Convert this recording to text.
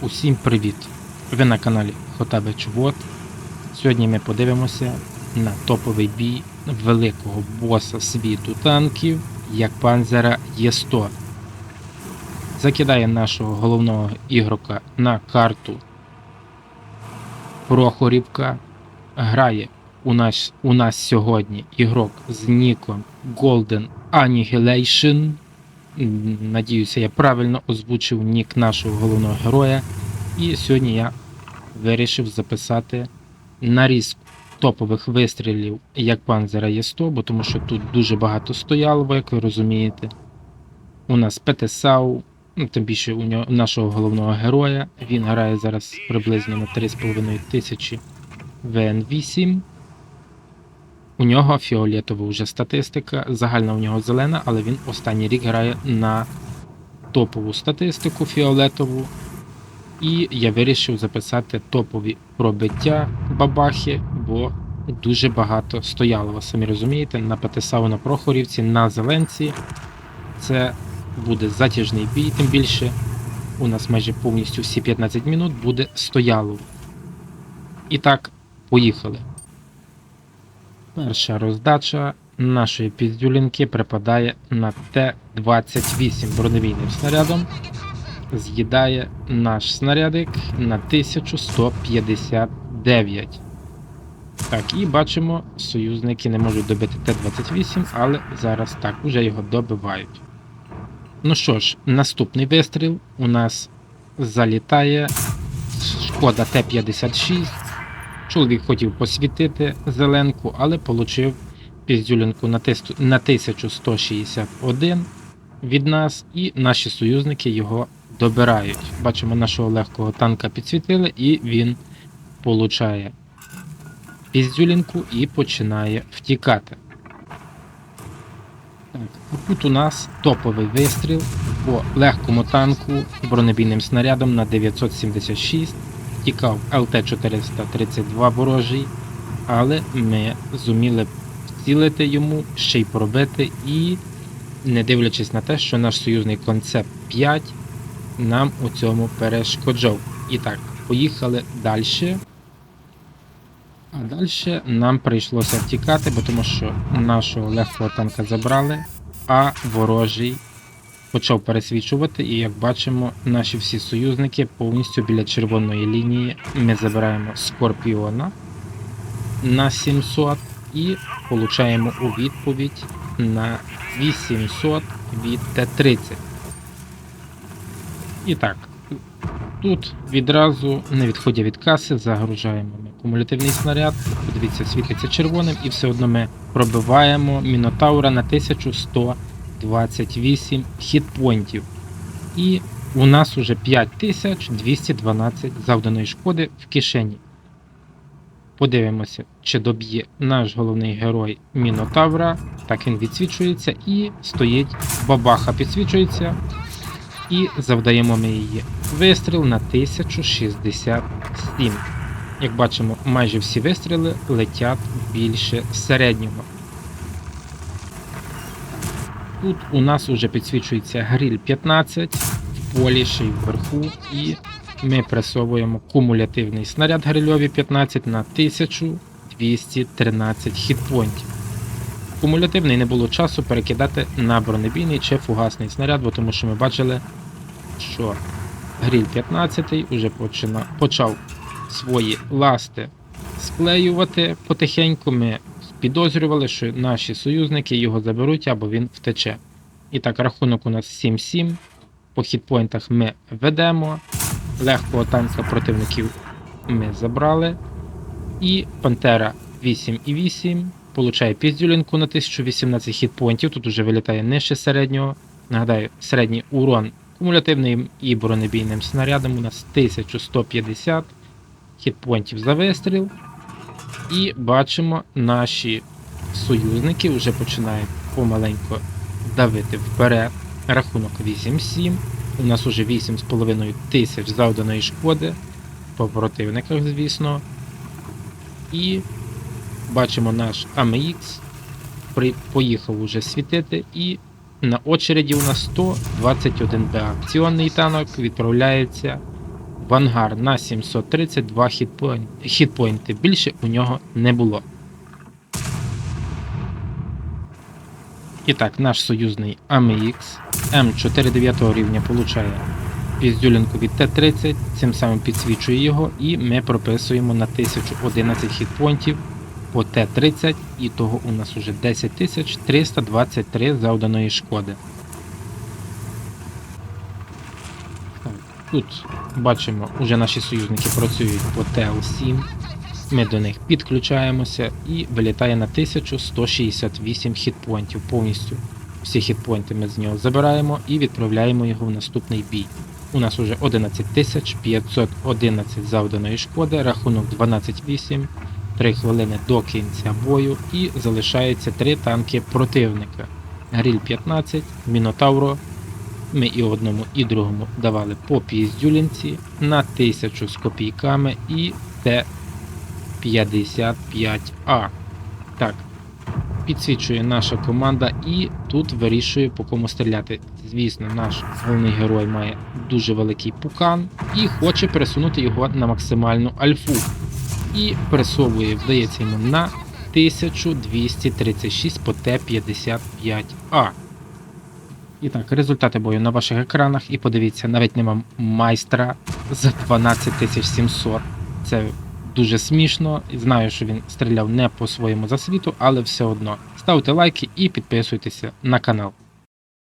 Усім привіт! Ви на каналі Хотабе Чувот. Сьогодні ми подивимося на топовий бій великого боса світу танків, як панзера Є100. Закидає нашого головного ігрока на карту Прохорівка. Грає у нас, у нас сьогодні ігрок з ніком Golden Annihilation. Надіюся, я правильно озвучив нік нашого головного героя. І сьогодні я вирішив записати нарізку топових вистрілів як панзера Є100, бо тому що тут дуже багато стояло, як ви розумієте. У нас ПТСАУ, ну, тим більше у нього, нашого головного героя. Він грає зараз приблизно на 3,5 тисячі ВН8. У нього фіолетова вже статистика, загальна у нього зелена, але він останній рік грає на топову статистику фіолетову. І я вирішив записати топові пробиття бабахи, бо дуже багато стояло. Ви самі розумієте, на ПТСАУ на Прохорівці, на Зеленці. Це буде затяжний бій, тим більше у нас майже повністю всі 15 минут буде стояло. І так, поїхали. Перша роздача нашої піздюлінки припадає на Т-28 броневійним снарядом. З'їдає наш снарядик на 1159. Так, і бачимо, союзники не можуть добити Т-28, але зараз так, уже його добивають. Ну що ж, наступний вистріл у нас залітає шкода Т-56. Чоловік хотів посвітити зеленку, але отримав піздюлінку на 1161 від нас, і наші союзники його добирають. Бачимо, нашого легкого танка підсвітили, і він получає піздюлінку і починає втікати. Так, тут у нас топовий вистріл по легкому танку бронебійним снарядом на 976 тікав ЛТ-432 ворожий, але ми зуміли вцілити йому, ще й пробити, і не дивлячись на те, що наш союзний концепт 5 нам у цьому перешкоджав. І так, поїхали далі. А далі нам прийшлося втікати, бо тому що нашого легкого танка забрали, а ворожий почав пересвічувати, і як бачимо, наші всі союзники повністю біля червоної лінії. Ми забираємо Скорпіона на 700 і получаємо у відповідь на 800 від Т-30. І так, тут відразу, не відходя від каси, загружаємо ми кумулятивний снаряд. Подивіться, світиться червоним, і все одно ми пробиваємо Мінотаура на 1128 хітпойнтів. І у нас уже 5212 завданої шкоди в кишені. Подивимося, чи доб'є наш головний герой Мінотавра. Так він відсвічується і стоїть бабаха підсвічується. І завдаємо ми її вистріл на 1067. Як бачимо, майже всі вистріли летять більше середнього. Тут у нас уже підсвічується гриль 15 в полі ще й вверху, і ми пресовуємо кумулятивний снаряд грильові 15 на 1213 хітпойнтів. Кумулятивний не було часу перекидати на бронебійний чи фугасний снаряд, бо тому що ми бачили, що гріль 15 вже почав свої ласти склеювати потихеньку. Ми підозрювали, що наші союзники його заберуть або він втече. І так, рахунок у нас 7-7. По хітпойнтах ми ведемо. Легкого танка противників ми забрали. І Пантера 8,8 получає піздюлінку на 1018 хітпойнтів. Тут уже вилітає нижче середнього. Нагадаю, середній урон кумулятивним і бронебійним снарядом у нас 1150 хітпойнтів за вистріл. І бачимо, наші союзники вже починають помаленько давити вперед. Рахунок 8-7. У нас уже 8,5 тисяч завданої шкоди по противниках, звісно. І бачимо наш при, поїхав уже світити, і на очереді у нас 121 Б. Акціонний танок відправляється в ангар на 732 хітпойн- хітпойнти. Більше у нього не було. І так, наш союзний AMX М4 9 рівня получає піздюлінку від Т-30, цим самим підсвічує його, і ми прописуємо на 1011 хітпойнтів по Т-30, і того у нас уже 10 323 завданої шкоди. Так, тут бачимо, уже наші союзники працюють по ТЛ-7. Ми до них підключаємося і вилітає на 1168 хітпойнтів повністю. Всі хітпойнти ми з нього забираємо і відправляємо його в наступний бій. У нас уже 11511 завданої шкоди, рахунок 12-8, 3 хвилини до кінця бою і залишається 3 танки противника. Гріль 15, Мінотавро. Ми і одному, і другому давали по піздюлінці на 1000 з копійками і Т-55А. Так, підсвічує наша команда і тут вирішує по кому стріляти. Звісно, наш головний герой має дуже великий пукан і хоче пересунути його на максимальну альфу. І пересовує, вдається йому на 1236 по Т-55А. І так, результати бою на ваших екранах. І подивіться, навіть нема майстра за 12700. Це дуже смішно. Знаю, що він стріляв не по своєму засвіту, але все одно. Ставте лайки і підписуйтеся на канал.